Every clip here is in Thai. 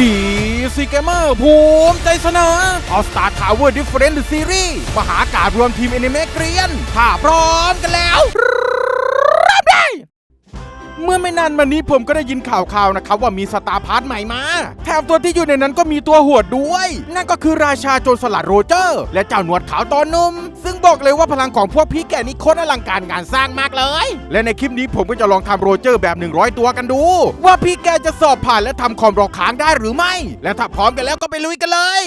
ดีซีเกมเมอร์ภูมิใจเสนอ All Star Tower Different Series มหาการรวมทีมแอนิเมะเกรียนถ้าพร้อมกันแล้ว เมื่อไม่นานมานี้ผมก็ได้ยินข่าวๆนะครับว่ามีสตาร์พาร์ทใหม่มา แถมตัวที่อยู่ในนั้นก็มีตัวหวดด้วย นั่นก็คือราชาโจรสลัดโรเจอร์ และเจ้าหนวดขาวตอนนุ่ม ซึ่งบอกเลยว่าพลังของพวกพี่แก่นี้โคตรอลังการงานสร้างมากเลย และในคลิปนี้ผมก็จะลองทำโรเจอร์แบบ 100 ตัวกันดู ว่าพี่แกจะสอบผ่านและทำคอมรอค้างได้หรือไม่ และถ้าพร้อมกันแล้วก็ไปลุยกันเลย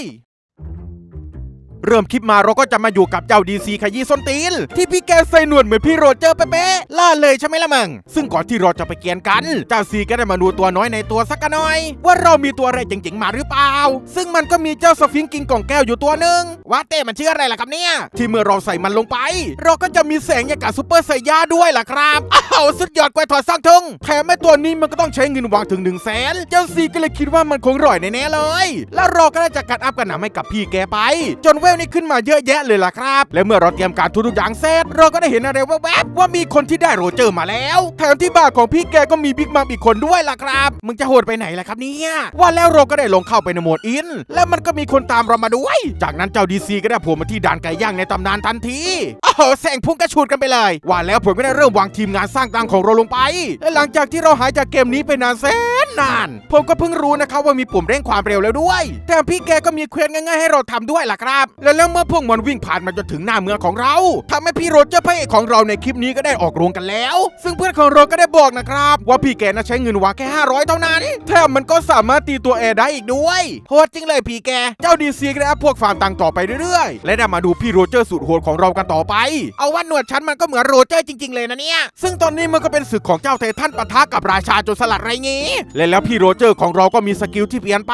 เริ่มคลิปมาเราก็จะมาอยู่กับเจ้าดีซีขยี้ส้นตีน ที่พี่แกใส่หนวดเหมือนพี่โรเจอร์เป๊ะๆล่าเลยใช่ไหมล่ะมึงซึ่งก่อนที่เราจะไปเกียนกัน เจ้าซีก็ได้มาดูตัวน้อยในตัวสักหน่อย ว่าเรามีตัวอะไรเจ๋งๆมาหรือเปล่า ซึ่งมันก็มีเจ้าสฟิงค์กินกล่องแก้วอยู่ตัวหนึ่งว่าเต้มันชื่ออะไรล่ะครับเนี่ย ที่เมื่อเราใส่มันลงไป เราก็จะมีแสงยากับซูเปอร์ไซย่าด้วยล่ะครับอ้าวสุดยอดกว่าถอดสร้างทงแถมแม่ตัวนี้มันก็ต้องใช้เงินวางถึง1นึ่งแสนเจ้าซีก็เลยคิดว่ามันคงร่อยแน่ๆเลย แล้วเราก็ได้จัดการอัพกระหน่ำให้กับพี่แกไป จนเวลนี้ขึ้นมาเยอะแยะเลยล่ะครับ และเมื่อเราเตรียมการทุกๆอย่างเสร็จเราก็ได้เห็นอะไรแวบๆว่ามีคนที่ได้โรเจอร์มาแล้วแถมที่บ้านของพี่แกก็มีบิ๊กมัมอีกคนด้วยล่ะครับมึงจะโหดไปไหนล่ะครับเนี่ยว่าแล้วเราก็ได้ลงเข้าไปในโหมดอิน และมันก็มีคนตามเรามาด้วย จากนั้นเจ้าดีซีก็ได้ผล่มาที่ด่านไก่ย่างในตำนานทันทีโอ้โหแสงพุ่งกระชูดกันไปเลยว่าแล้วผมก็ได้เริ่มวางทีมงานสร้างตังของเราลงไป และหลังจากที่เราหายจากเกมนี้ไปนานแสนนาน ผมก็เพิ่งรู้นะครับว่ามีปุ่มเร่งความเร็วแล้วด้วย แต่พี่แกก็มีเควสง่ายๆให้เราทำด้วยล่ะครับและแล้วเมื่อพวกมันวิ่งผ่านมาจนถึงหน้าเมืองของเราทำให้พี่โรเจอร์พระเอกของเราในคลิปนี้ก็ได้ออกโรงกันแล้ว ซึ่งเพื่อนของเราก็ได้บอกนะครับ ว่าพี่แกน่ะใช้เงินวางแค่ 500 เท่านั้นแถมมันก็สามารถตีตัวแอร์ได้อีกด้วยโหดจริงเลยพี่แก เจ้าดีซีก็ได้พวกฟาร์มตังต่อไปเรื่อยๆ และได้มาดูพี่โรเจอร์สุดโหดของเรากันต่อไป เอาว่าหนวดฉันมันก็เหมือนโรเจอร์จริง ๆเลยนะเนี่ย ซึ่งตอนนี้มันก็เป็นศึกของเจ้าไททันปะทะกับราชาโจรสลัดไรงี้ และแล้วพี่โรเจอร์ของเราก็มีสกิลที่เปลี่ยนไป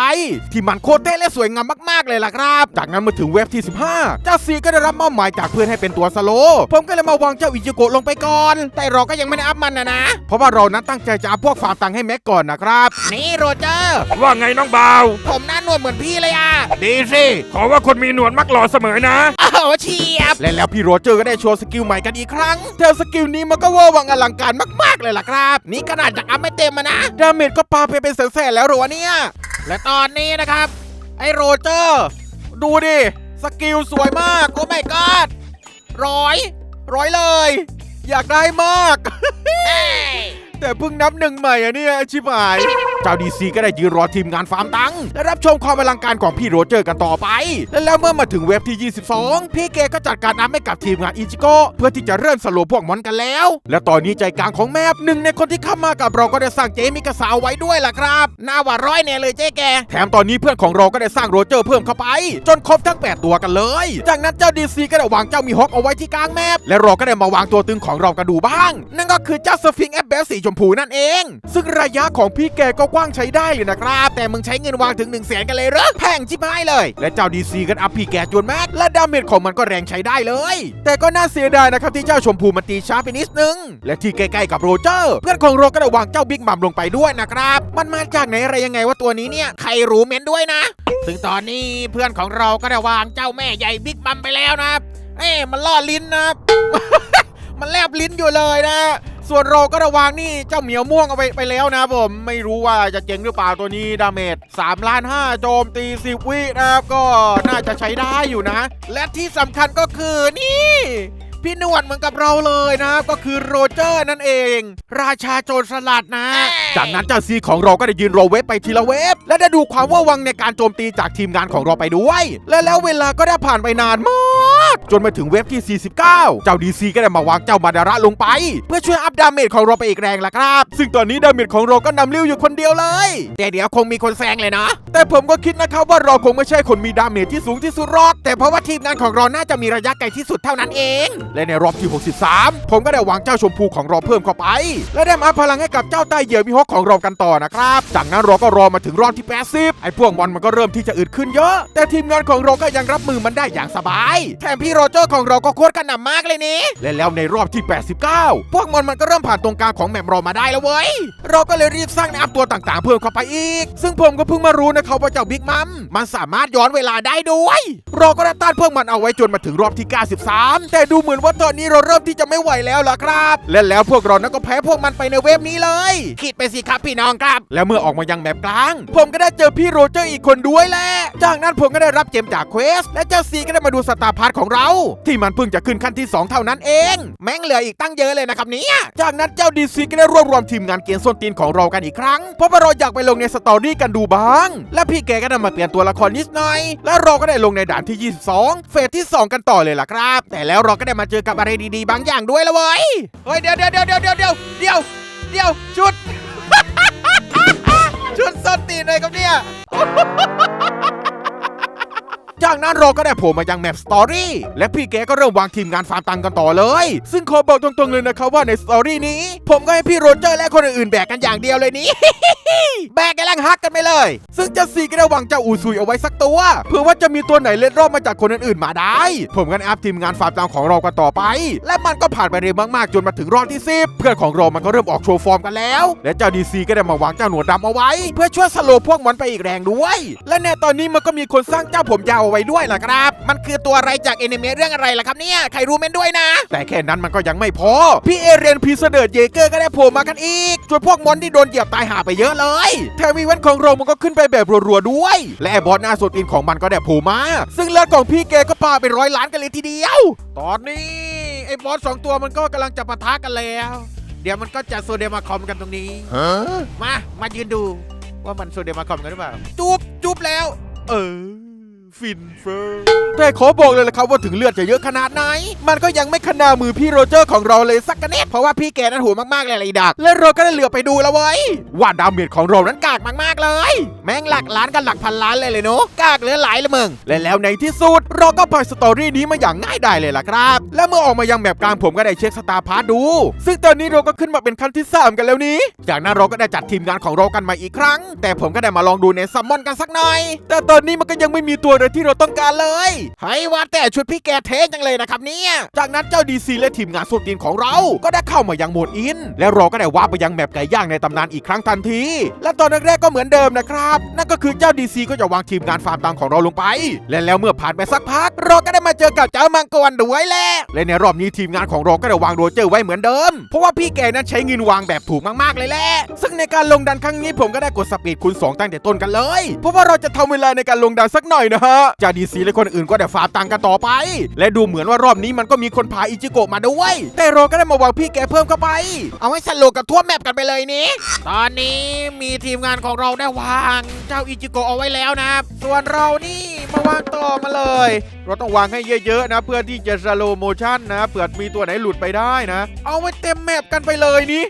ที่มันโคตรเท่และสวยงามมากๆเลยล่ะครับ จากนั้นมาถึงเว็บที่ 15 เจ้าซีก็ได้รับมอบหมายจากเพื่อนให้เป็นตัวสโลว์ผมก็เลยมาวางเจ้าอิจิโกะลงไปก่อน แต่เราก็ยังไม่ได้อัพมันนะนะ เพราะว่าเรานั้นตั้งใจจะอัพพวกฟาร์มตังให้แม็กก่อนนะครับ นี่โรเจอร์ ว่าไงน้องบาว ผมหน้าหนวดเหมือนพี่เลยอะ ดีสิ ขอว่าคนมีหนวดมักหล่อเสมอนะโอ้โหเฉียบและแล้วพี่โรเจอร์ก็ได้โชว์สกิลใหม่กันอีกครั้งเธอสกิลนี้มันก็เวอร์วังอลังการมาก ๆ เลยล่ะครับ นี่ขนาดจากอัพไม่เต็มอะนะ ดาเมจก็ปาไปเป็นแสนๆแล้วเหรอวะเนี่ย และตอนนี้นะครับ ไอ้โรเจอร์ ดูดิ สกิลสวยมาก โอ้ไม่กอดร้อย ร้อยเลย อยากได้มาก แต่เพิ่งนับหนึ่งใหม่อะเนี่ยชิบหาย เจ้าดีซีก็ได้ยืนรอทีมงานฟาร์มตังและรับชมความอลังการของพี่โรเจอร์กันต่อไป และแล้วเมื่อมาถึงเว็บที่ 22 พี่เกก็จัดการนับให้กับทีมงานอิจิโกเพื่อที่จะเริ่มสโลว์พวกมอนกันแล้ว และตอนนี้ใจกลางของแมปหนึ่งในคนที่เข้ามากับเราก็ได้สร้างเจมิกาสาวไว้ด้วยล่ะครับน่าหวาดร้อยเนี่ยเลยเจ๊แก แถมตอนนี้เพื่อนของเราก็ได้สร้างโรเจอร์เพิ่มเข้าไป จนครบทั้ง 8 ตัวกันเลย จากนั้นเจ้าดีซีก็ได้วางเจ้ามีฮอกเอาไว้ที่กลางแมปและเราก็ได้มาวางตัวตึงของเรากันดูบ้าง นั่นก็คือเจ้าสฟิงแอปเบลสีชมพูนั่นเอง ซึ่งระยะของพี่แกก็กว้างใช้ได้เลยนะครับ แต่มึงใช้เงินวางถึง1นึ่งแสนกันเลยเหรอแพงชิบหายเลย และเจ้าดีซีกันอัพพีแกจนแม็กและดาเมจของมันก็แรงใช้ได้เลย แต่ก็น่าเสียดายนะครับที่เจ้าชมพูมันตีช้าไปนิดนึง และที่ใกล้ๆกับโรเจอร์ เพื่อนของเราก็ได้วางเจ้าบิ๊กมัมลงไปด้วยนะครับ มันมาจากไหนอะไรยังไงว่าตัวนี้เนี่ยใครรู้เม้นด้วยนะ ซึ่งตอนนี้เพื่อนของเราก็ได้วางเจ้าแม่ใหญ่บิ๊กมัมไปแล้วนะเอ๊ะมันล่อลิ้นนะมันแลบลิ้นอยู่เลยนะ ส่วนเราก็ระวางนี่เจ้าเหมียวม่วงเอาไปไปแล้วนะผมไม่รู้ว่าจะเจ๋งหรือเปล่าตัวนี้ดาเมจ3ล้าน5โจมตี 10 วินะครับก็น่าจะใช้ได้อยู่นะ และที่สำคัญก็คือนี่ พี่นวดเหมือนกับเราเลยนะก็คือโรเจอร์นั่นเอง ราชาโจรสลัดนะ จากนั้นเจ้าซีของเราก็ได้ยืนรอเวฟไปทีละเวฟและได้ดูความว่าวังในการโจมตีจากทีมงานของเราไปด้วย และแล้วเวลาก็ได้ผ่านไปนานมาก จนมาถึงเวฟที่ 49 เจ้าดีซีก็ได้มาวางเจ้ามาดาระลงไป เพื่อช่วยอัพดาเมจของเราไปอีกแรงละครับ ซึ่งตอนนี้ดาเมจของเราก็นำเลี้ยวอยู่คนเดียวเลย แต่เดี๋ยวคงมีคนแซงเลยนะ แต่ผมก็คิดนะครับว่าเราคงไม่ใช่คนมีดาเมจที่สูงที่สุดหรอก แต่เพราะว่าทีมงานของเราน่าจะมีระยะไกลที่สุดเท่านั้นเอง และในรอบที่ 63 ผมก็ได้วางเจ้าชมพูของเราเพิ่มเข้าไป และได้มาพลังให้กับเจ้าใต้เหยื่อมีฮอกของเรากันต่อนะครับจากนั้นเราก็รอมาถึงรอบที่ 80 ไอ้พวกมอนมันก็เริ่มที่จะอึดขึ้นเยอะ แต่ทีมงานของเราก็ยังรับมือมันได้อย่างสบาย แถมพี่โรเจอร์ของเราก็โคตรกระหน่ำมากเลยนี่และแล้วในรอบที่ 89 พวกมันมันก็เริ่มผ่านตรงกลางของแมปเรามาได้แล้วเว้ย เราก็เลยรีบสร้างอัพตัวต่างๆ เพิ่มเข้าไปอีก ซึ่งผมก็เพิ่งมารู้นะครับว่าเจ้าบิ๊กมัมมันสามารถย้อนเวลาได้ด้วย เราก็ได้ต้านพวกมันเอาไว้จนมาถึงรอบที่ 93 แต่ดูเหมือนว่าตอนนี้เราเริ่มที่จะไม่ไหวแล้วล่ะครับ และแล้วพวกเรานั้นก็แพ้พวกมันไปในเวฟนี้เลย คิดไปสิครับพี่น้องครับ แล้วเมื่อออกมายังแมปกลาง ผมก็ได้เจอพี่โรเจอร์อีกคนด้วยแหละ จากนั้นผมก็ได้รับเจมจากเควสและเจ้าซีก็ได้มาดูสตาร์พาร์ทของเราที่มันเพิ่งจะขึ้นขั้นที่ 2 เท่านั้นเอง แม่งเหลืออีกตั้งเยอะเลยนะครับเนี่ยจากนั้นเจ้าดีซีก็ได้รวบรวมทีมงานเกียนส้นตีนของเรากันอีกครั้ง เพราะว่าเราอยากไปลงในสตอรี่กันดูบ้าง และพี่แกก็ได้มาเปลี่ยนตัวละครนิดหน่อย และเราก็ได้ลงในด่านที่ 22 เฟสที่ 2 กันต่อเลยล่ะครับ แต่แล้วเราก็ได้มาเจอกับอะไรดีๆ บางอย่างด้วยละเว้ยเฮ้ยเดี๋ยวเดี๋ยวเดี๋ยวเดี๋ยวเดี๋ยวเดี๋ยวเดี๋ยวเดี๋ยวชุด ชุดส้นตีนเลยครับเนี่ย จากนั้นเราก็ได้โผล่มายังแมปสตอรี่และพี่แกก็เริ่มวางทีมงานฟาร์มตังกันต่อเลย ซึ่งขอบอกตรงๆเลยนะครับว่าในสตอรี่นี้ ผมก็ให้พี่โรเจอร์และคนอื่นๆแบกกันอย่างเดียวเลยนี้ แบกกันแรงฮักกันไปเลย ซึ่งเจ้าซีก็ได้วางเจ้าอูซุยเอาไว้สักตัวเผื่อว่าจะมีตัวไหนเล็ดรอบมาจากคนอื่นๆมาได้ ผมก็อัพทีมงานฟาร์มตังของเรากันต่อไป และมันก็ผ่านไปเร็วมากๆจนมาถึงรอบที่10เพื่อนของเรามันก็เริ่มออกโชว์ฟอร์มกันแล้ว และเจ้าดีซีก็ได้มาวางเจ้าหนวดดำเอาไว้ เพื่อช่วยสโลพวกมันไปอีกแรงด้วย และในตอนนี้มันก็มีคนสร้างเจ้าผมยาวไว้ด้วยล่ะครับ มันคือตัวอะไรจากแอนิเมะเรื่องอะไรล่ะครับเนี่ย ใครรู้เม้นด้วยนะ แต่แค่นั้นมันก็ยังไม่พอ พี่เอเรียนพีเสเดิร์ดเยเกอร์ก็ได้โผล่มากันอีกจนพวกมอนที่โดนเหยียบตายหาไปเยอะเลยแถมอีเวนต์ของเรามันก็ขึ้นไปแบบรัวๆด้วย และไอ้บอสหน้าสุดอินของมันก็ได้โผล่มา ซึ่งเลือดของพี่แกก็ปาไปร้อยล้านกันเลยทีเดียว ตอนนี้ไอ้บอสสองตัวมันก็กำลังจะปะทะกันแล้ว เดี๋ยวมันก็จะโซเดมาคอมกันตรงนี้ มา มายืนดูว่ามันโซเดมาคอมกันหรือเปล่า จุบจุบแล้ว เออ ฟินเฟอร์แต่ขอบอกเลยละครับว่าถึงเลือดจะเยอะขนาดไหน มันก็ยังไม่ขนามือพี่โรเจอร์ของเราเลยสักกระนิดเพราะว่าพี่แกนั้นหัวมากๆเลยเลยดัก และเราก็ได้เหลือไปดูแล้วเว้ยว่าดาเมจของเรานั้นกากมากๆเลย แม่งหลักล้านกันหลักพันล้านเลยเลยเนาะกากเหลือหลายลยมึงและแล้วในที่สุด เราก็ผ่านสตอรี่นี้มาอย่างง่ายได้เลยล่ะครับ และเมื่อออกมายังแบบกลางผมก็ได้เช็คสตาร์พาร์ทดู ซึ่งตอนนี้เราก็ขึ้นมาเป็นขั้นที่ 3 กันแล้วนี้ จากนั้นเราก็ได้จัดทีมงานของเรากันมาอีกครั้ง แต่ผมก็ได้มาลองดูในซัมมอนกันสักหน่อย แต่ตอนนี้มันก็ยังไม่มีตัวเลยที่เราต้องการเลยเฮ้ว่าแต่ชุดพี่แกเท่จังเลยนะครับเนี่ย จากนั้นเจ้าดีซีและทีมงานสุดดินของเรา ก็ได้เข้ามายังโหมดอิน และเราก็ได้ว่าไปยังแมปไก่ย่างในตำนานอีกครั้งทันที และตอนแรกๆก็เหมือนเดิมนะครับ นั่นก็คือเจ้าดีซีก็จะวางทีมงานฟาร์มตังของเราลงไป และแล้วเมื่อผ่านไปสักพัก เราก็ได้มาเจอกับเจ้ามังกรด้วยแหละและในรอบนี้ทีมงานของเราก็ได้วางโรเจอร์ไว้เหมือนเดิม เพราะว่าพี่แกนั้นใช้เงินวางแบบถูกมากๆเลยแหละ ซึ่งในการลงดันครั้งนี้ผมก็ได้กดสปีดคูณ2ตั้งแต่ต้นกันเลย เพราะว่าเราจะทำเวลาในการลงดันสักหน่อยนะฮะจาดีซีและคนอื่นก็ได้ฟาร์มตังกันต่อไป และดูเหมือนว่ารอบนี้มันก็มีคนพาอิจิโกะมาด้วย แต่เราก็ได้มาวางพี่แกเพิ่มเข้าไป เอาให้สโลกกับทั่วแมปกันไปเลยนี่ตอนนี้มีทีมงานของเราได้วางเจ้าอิจิโกะเอาไว้แล้วนะส่วนเรานี่มาวางต่อมาเลย เราต้องวางให้เยอะๆนะ เพื่อที่จะสโลโมชั่นนะเผื่อมีตัวไหนหลุดไปได้นะ เอาไว้เต็มแมปกันไปเลยนี่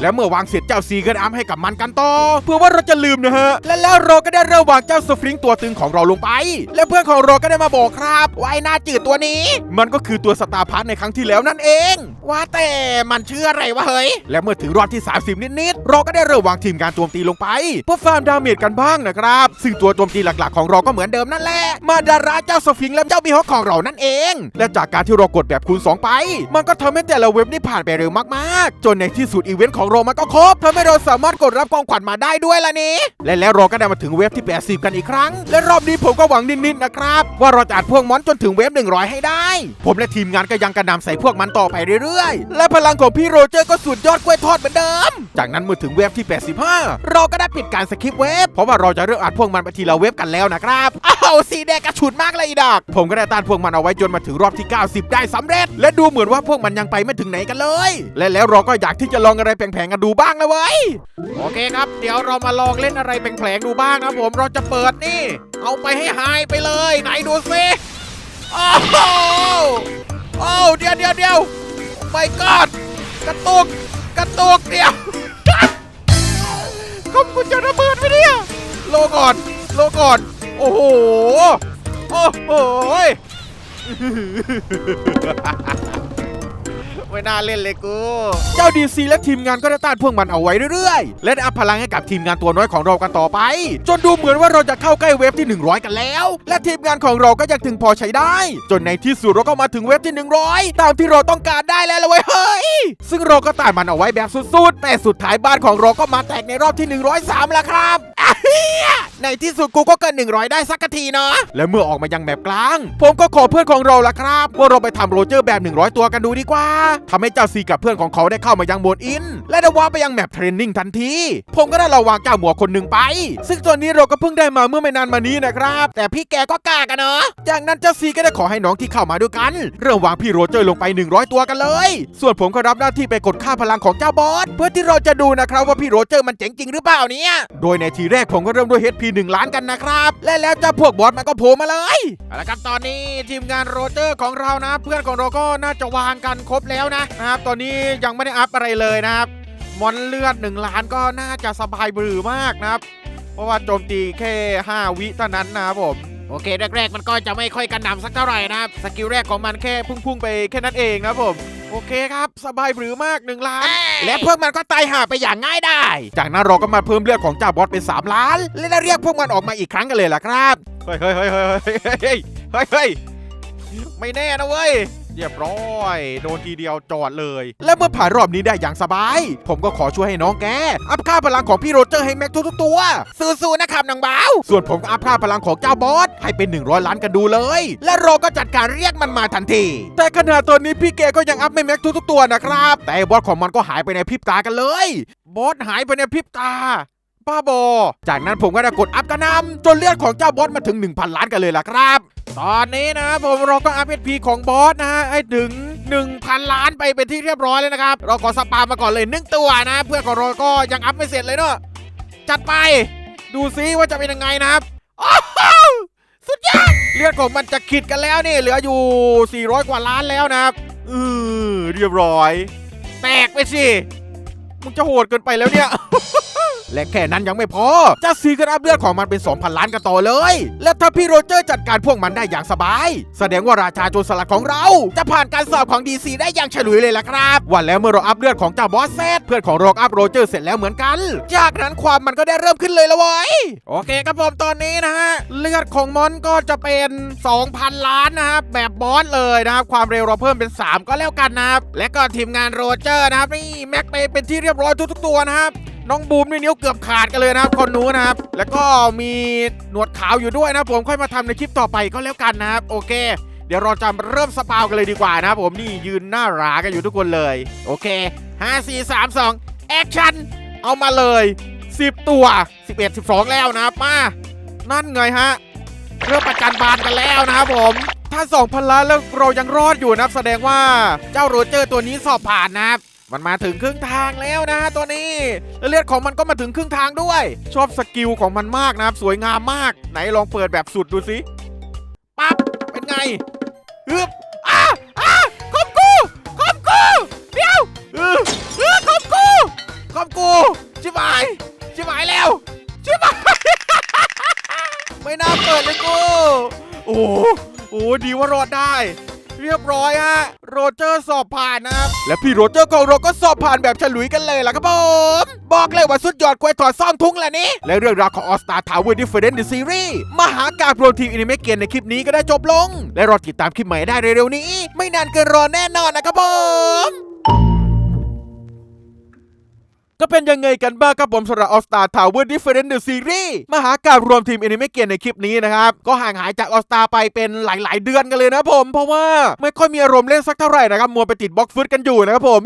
แล้วเมื่อวางเสร็จเจ้าซีก็ได้อัพให้กับมันกันต่อ เพื่อว่าเราจะลืมนะฮะ และแล้วเราก็ได้เริ่มวางเจ้าสฟริงตัวตึงของเราลงไป และเพื่อนของเราก็ได้มาบอกครับว่าไอ้หน้าจืดตัวนี้ มันก็คือตัวสตาร์พาร์ทในครั้งที่แล้วนั่นเอง ว่าแต่มันชื่ออะไรวะเฮ้ยและเมื่อถึงรอบที่ 30 นิดๆเราก็ได้เริ่มวางทีมการโจมตีลงไปเพื่อฟาร์มดาเมจกันบ้างนะครับ ซึ่งตัวโจมตีหลักๆ ของเราก็เหมือนเดิมนั่นแหละมาดาราเจ้าสฟิงและเจ้าบีฮอกของเรานั่นเอง และจากการที่เรากดแบบคูณ2ไป มันก็ทำให้แต่ละเว็บนี่ผ่านไปเร็วมากๆ จนในที่สุดอีเวนต์ของเรมันก็ครบทำให้เราสามารถกดรับกองขวัญมาได้ด้วยล่ะนี่และแล้วเราก็ได้มาถึงเว็บที่ 80 กันอีกครั้ง และรอบนี้ผมก็หวังนิดๆนะครับ ว่าเราจะอัดพวกมอนจนถึงเว็บ100 ให้ได้ ผมและทีมงานก็ยังกระนำใส่พวกมันต่อไปเรื่อยๆ และพลังของพี่โรเจอร์ก็สุดยอดกล้วยทอดเหมือนเดิม จากนั้นเมื่อถึงเว็บที่ 85 เราก็ได้ปิดการสคริปเว็บเพราะว่าเราจะเริ่มอัดพวกมันไปทีละเว็บกันแล้วนะครับอ้าวสีแดงกระฉุดมากเลยดักผมก็ได้ต้านพวกมันเอาไว้จนมาถึงรอบที่ 90 ได้สำเร็จ และดูเหมือนว่าพวกมันยังไปไม่ถึงไหนกันเลย และแล้วเราก็อยากที่จะลองอะไรแผลงๆกันดูบ้างนะเว้ยโอเคครับ เดี๋ยวเรามาลองเล่นอะไรแผลงๆดูบ้างครับผมเราจะเปิดนี่ เอาไปให้หายไปเลย ไหนดูซิโอ้โหโอ้เดี๋ยวเดี๋ยวเดี๋ยวไม่กอดกระตุกกระตุกเดี๋ยวคอมกูจะระเบิดไหมเนี่ยโลก่อนโลก่อนโอ้โหโอ้โห ไม่น่าเล่นเลยกู เจ้าดีซีและทีมงานก็ได้ต้านพวกมันเอาไว้เรื่อยๆ และได้อัพพลังให้กับทีมงานตัวน้อยของเรากันต่อไป จนดูเหมือนว่าเราจะเข้าใกล้เวฟที่ 100 กันแล้ว และทีมงานของเราก็ยังถึงพอใช้ได้ จนในที่สุดเราก็มาถึงเวฟที่ 100 ตามที่เราต้องการได้แล้วละเว้ยเฮ้ย ซึ่งเราก็ต้านมันเอาไว้แบบสุดๆ แต่สุดท้ายบ้านของเราก็มาแตกในรอบที่ 103 แล้วครับในที่สุดกูก็เกิน 100 ได้สักทีเนาะ และเมื่อออกมายังแมปกลาง ผมก็ขอเพื่อนของเราละครับ ว่าเราไปทำโรเจอร์แบบ 100 ตัวกันดูดีกว่าทำให้เจ้าซีกับเพื่อนของเขาได้เข้ามายังโหมดอิน และได้ว่าไปยังแมปเทรนนิ่งทันที ผมก็ได้ระวางเจ้าหมวกคนหนึ่งไป ซึ่งตัวนี้เราก็เพิ่งได้มาเมื่อไม่นานมานี้นะครับ แต่พี่แกก็กล้ากันเนาะจากนั้นเจ้าซีก็ได้ขอให้น้องที่เข้ามาด้วยกัน เริ่มวางพี่โรเจอร์ลงไป 100 ตัวกันเลย ส่วนผมก็รับหน้าที่ไปกดค่าพลังของเจ้าบอสเพื่อที่เราจะดูนะครับว่าพี่โรเจอร์มันเจ๋งจริงหรือเปล่าเนี่ยโดยในทีแรกผมก็เริ่มด้วย HP 1ล้านกันนะครับและแล้วเจ้าพวกบอสมันก็โผล่มาเลยเอาละครับตอนนี้ทีมงานโรเจอร์ของเรานะ เพื่อนของเราก็น่าจะวางกันครบแล้ว้วนะนะครับตอนนี้ยังไม่ได้อัพอะไรเลยนะครับมอนเลือด1ล้านก็น่าจะสบายบือมากนะครับ เพราะว่าโจมตีแค่ 5 วิเท่านั้นนะครับผมโอเคแรกๆ มันก็จะไม่ค่อยกันนำสักเท่าไหร่นะครับสกิลแรกของมันแค่พุ่งๆไปแค่นั้นเองนะครับผมโอเคครับ สบายหรือมาก1ล้าน และพวกมันก็ตายหาไปอย่างง่ายได้ จากนั้นเราก็มาเพิ่มเลือดของจ่าบอสเป็น 3 ล้าน และเรียกพวกมันออกมาอีกครั้งกันเลยล่ะครับเฮ้ยเฮ้ยเฮ้ยเฮ้ยเฮ้ยเฮ้ยไม่แน่นะเว้ย เรียบร้อย โดนทีเดียวจอดเลย และเมื่อผ่านรอบนี้ได้อย่างสบาย ผมก็ขอช่วยให้น้องแก อัพค่าพลังของพี่โรเจอร์ให้แม็กทุกๆตัว สู้ๆนะครับน้องบ่าว ส่วนผมก็อัพค่าพลังของเจ้าบอสให้เป็น 100 ล้านกันดูเลย และเราก็จัดการเรียกมันมาทันที แต่ขณะตอนนี้พี่แกก็ยังอัพไม่แม็กทุกๆตัวนะครับ แต่บอสของมันก็หายไปในพริบตากันเลย บอสหายไปในพริบตา บ้าบอ จากนั้นผมก็ได้กดอัพกระนำจนเลือดของเจ้าบอสมาถึง 1,000 ล้านกันเลยล่ะครับ ตอนนี้นะผมเราก็อัพเอพีของบอสนะฮะให้ถึง 1,000 ล้านไปเป็นที่เรียบร้อยแล้วนะครับ เราขอสปามาก่อนเลยหนึ่งตัวนะ เพื่อนของเราก็ยังอัพไม่เสร็จเลยเนอะจัดไป ดูซิว่าจะเป็นยังไงนะครับสุดยอดเลือดของมันจะขิดกันแล้วนี่เหลืออยู่ 400 กว่าล้านแล้วนะครับอือเรียบร้อย แตกไปสิมึงจะโหดเกินไปแล้วเนี่ย และแค่นั้นยังไม่พอ จะซีกันอัพเลือดของมันเป็น 2,000 ล้านกันต่อเลย และถ้าพี่โรเจอร์จัดการพวกมันได้อย่างสบาย แสดงว่าราชาโจรสลัดของเรา จะผ่านการสอบของ DC ได้อย่างฉลุยเลยล่ะครับวันแล้วเมื่อเราอัพเลือดของเจ้าบอสเซตเพื่อนของเรกอัพโรเจอร์เสร็จแล้วเหมือนกัน จากนั้นความมันก็ได้เริ่มขึ้นเลยละว้ยโอเคครับผมตอนนี้นะฮะเลือดของมอนก็จะเป็น 2,000 ล้านนะครับแบบบอสเลยนะครับความเร็วเราเพิ่มเป็น 3 ก็แล้วกันนะครับและก็ทีมงานโรเจอร์นะครับนี่แม็กไปเป็นที่เรียบร้อยทุกๆตัวนะครับ น้องบูมนี่นิ้วเกือบขาดกันเลยนะครับคนนู้นนะครับ แล้วก็มีหนวดขาวอยู่ด้วยนะผมค่อยมาทำในคลิปต่อไปก็แล้วกันนะครับ โอเค เดี๋ยวเราจะเริ่มสปาวกันเลยดีกว่านะครับผมนี่ยืนหน้ารากันอยู่ทุกคนเลย โอเค 5 4 3 2แอคชั่นเอามาเลย 10 ตัว 11 12 แล้วนะครับมานั่นไงฮะเริ่มประจันบานกันแล้วนะครับผม ถ้า 2,000ล้านแล้วเรายังรอดอยู่นะครับ แสดงว่าเจ้าโรเจอร์ตัวนี้สอบผ่านนะครับ มันมาถึงครึ่งทางแล้วนะตัวนี้เลือดของมันก็มาถึงครึ่งทางด้วย ชอบสกิลของมันมากนะครับ สวยงามมาก ไหนลองเปิดแบบสุดดูสิปั๊บเป็นไงฮึบอ้าอ้าคอมกูคอมกูเดี๋ยวเออเออคอมกูคอมกูชิบหายชิบหายแล้วชิบหายไม่น่าเปิดเลยกูโอ้โหดีว่ารอดได้ เรียบร้อยฮะ โรเจอร์สอบผ่านนะครับ และพี่โรเจอร์ของเราก็สอบผ่านแบบฉลุยกันเลยล่ะครับผม บอกเลยว่าสุดยอดกวยถอดซ่อมทุ่งแหละนี่และเรื่องราวของ All Star Tower Different The Series มหาการโปรทีมอินิเมะเกียนในคลิปนี้ก็ได้จบลง และรอติดตามคลิปใหม่ได้เร็วๆนี้ ไม่นานเกินรอแน่นอนนะครับผม เป็นยังไงกันบ้างครับผมสำหรับ All Star Tower Different The Series มหาการรวมทีมแอนิเมะเกียนในคลิปนี้นะครับ ก็ห่างหายจาก All Star ไปเป็นหลาย ๆ เดือนกันเลยนะผม เพราะว่าไม่ค่อยมีอารมณ์เล่นสักเท่าไหร่นะครับ มัวไปติดบล็อกฟุตกันอยู่นะครับผม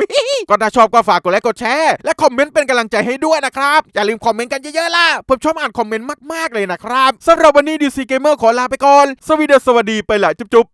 ก็ถ้าชอบก็ฝากกดไลค์กดแชร์ และคอมเมนต์เป็นกำลังใจให้ด้วยนะครับ อย่าลืมคอมเมนต์กันเยอะ ๆ ล่ะ ผมชอบอ่านคอมเมนต์มาก ๆ เลยนะครับสำหรับวันนี้ DC Gamer ขอลาไปก่อน สวีเดสวัสดีไปละจุ๊บ